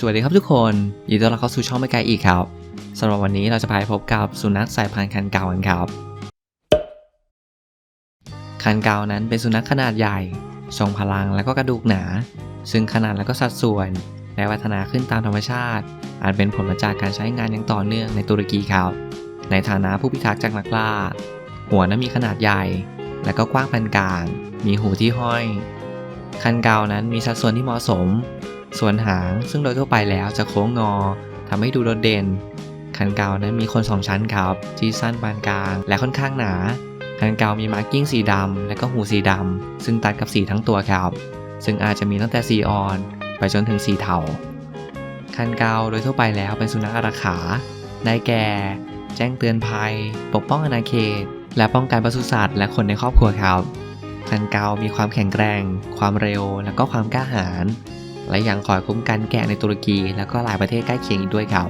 สวัสดีครับทุกคนยินดีต้อนรับเข้าสู่ช่องไม่ไกลอีกครับสำหรับวันนี้เราจะพาไปพบกับสุนัขสายพันธุ์คันเกากันครับ คันเกานั้นเป็นสุนัขขนาดใหญ่ ทรงพลังและก็กระดูกหนา ซึ่งขนาดและก็สัดส่วนได้พัฒนาขึ้นตามธรรมชาติ อาจเป็นผลมาจากการใช้งานอย่างต่อเนื่องในตุรกีครับ ในฐานะผู้พิทักษ์จากนักล่า หัวนั้นมีขนาดใหญ่ และก็กว้างปานกลาง มีหูที่ห้อย คันเกานั้นมีสัดส่วนที่เหมาะสม ส่วนหางซึ่งโดยทั่วไปแล้วจะโค้งงอทำให้ดูโดดเด่น คันเกานั้นมีคนสองชั้นครับที่สั้นปานกลางและค่อนข้างหนาคันเกามีมาร์กิ้งสีดำและก็หูสีดำซึ่งตัดกับสีทั้งตัวครับ ซึ่งอาจจะมีตั้งแต่สีอ่อน ไปจนถึงสีเทาคันเกาโดยทั่วไปแล้วเป็นสุนัขอารักขาได้แก่ แจ้งเตือนภัย ปกป้องอาณาเขต และป้องกันปศุสัตว์และคนในครอบครัวครับคันเกามีความแข็งแกร่ง ความเร็ว และก็ความกล้าหาญ และยังคอยคุ้มกันแกะในตุรกี และก็หลายประเทศใกล้เคียงอีกด้วยครับ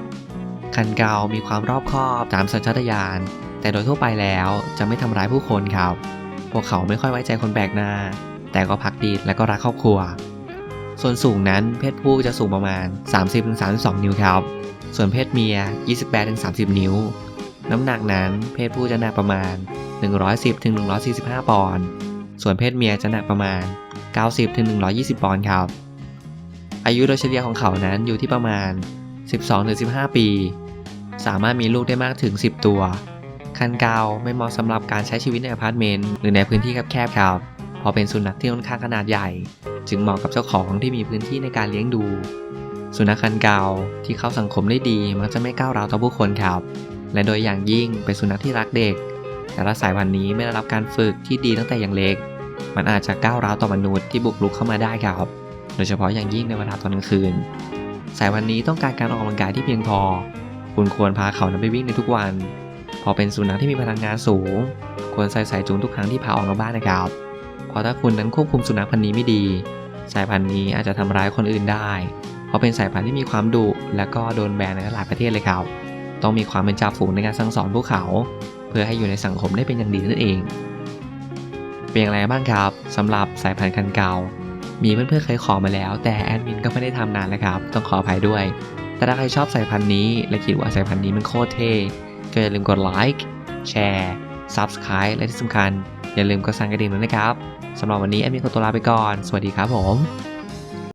คันเกามีความรอบคอบตามสัญชาตญาณแต่โดยทั่วไปแล้วจะไม่ทำร้ายผู้คนครับ พวกเขาไม่ค่อยไว้ใจคนแปลกหน้า แต่ก็พักดีและก็รักครอบครัว ส่วนสูงนั้นเพศผู้จะสูงประมาณ 30-32 นิ้วครับ ส่วนเพศเมีย 28-30 นิ้ว น้ำหนักนั้นเพศผู้จะหนักประมาณ 110-145 ปอนด์ ส่วนเพศเมียจะหนักประมาณ 90-120 ปอนด์ครับ อายุโดยเฉลี่ยของเขานั้นอยู่ที่ประมาณ 12-15 ปี สามารถมีลูกได้มากถึง 10 ตัว คันเกาไม่เหมาะสำหรับการใช้ชีวิตในอพาร์ตเมนต์หรือในพื้นที่แคบๆครับเพราะเป็นสุนัขที่ค่อนข้างขนาดใหญ่ จึงเหมาะกับเจ้าของที่มีพื้นที่ในการเลี้ยงดู สุนัขคันเกาที่เข้าสังคมได้ดีมักจะไม่ก้าวร้าวต่อผู้คนครับ และโดยอย่างยิ่งเป็นสุนัขที่รักเด็ก แต่ละสายพันธุ์นี้ไม่ได้รับการฝึกที่ดีตั้งแต่อย่างเล็ก มันอาจจะก้าวร้าวต่อมนุษย์ที่บุกรุกเข้ามาได้ครับ โดยเฉพาะอย่างยิ่งในเวลาตอนกลางคืน สายพันธุ์นี้ต้องการการออกกำลังกายที่เพียงพอ คุณควรพาเขานั้นไปวิ่งในทุกวัน พอเป็นสุนัขที่มีพลังงานสูง ควรใส่สายจูงทุกครั้งที่พาออกนอกบ้านนะครับ เพราะถ้าคุณนั้นควบคุมสุนัขพันธุ์นี้ไม่ดี สายพันธุ์นี้อาจจะทำร้ายคนอื่นได้ เพราะเป็นสายพันธุ์ที่มีความดุและก็โดนแบนในหลายประเทศเลยครับ ต้องมีความเป็นจ่าฝูงในการสั่งสอนพวกเขา เพื่อให้อยู่ในสังคมได้เป็นอย่างดีนั่นเองเป็นอย่างไรบ้างครับสำหรับสายพันธุ์คันเก่า มีเพื่อนๆเคยขอมาแล้ว แต่แอดมินก็ไม่ได้ทำนานแล้วครับ ต้องขออภัยด้วย แต่ถ้าใครชอบสายพันธุ์นี้ และคิดว่าสายพันธุ์นี้มันโคตรเท่ก็อย่าลืมกดไลค์แชร์ Subscribe และที่สำคัญ อย่าลืมกดสั่นกระดิ่งด้วยนะครับสำหรับวันนี้แอดมินขอตัวลาไปก่อน สวัสดีครับผม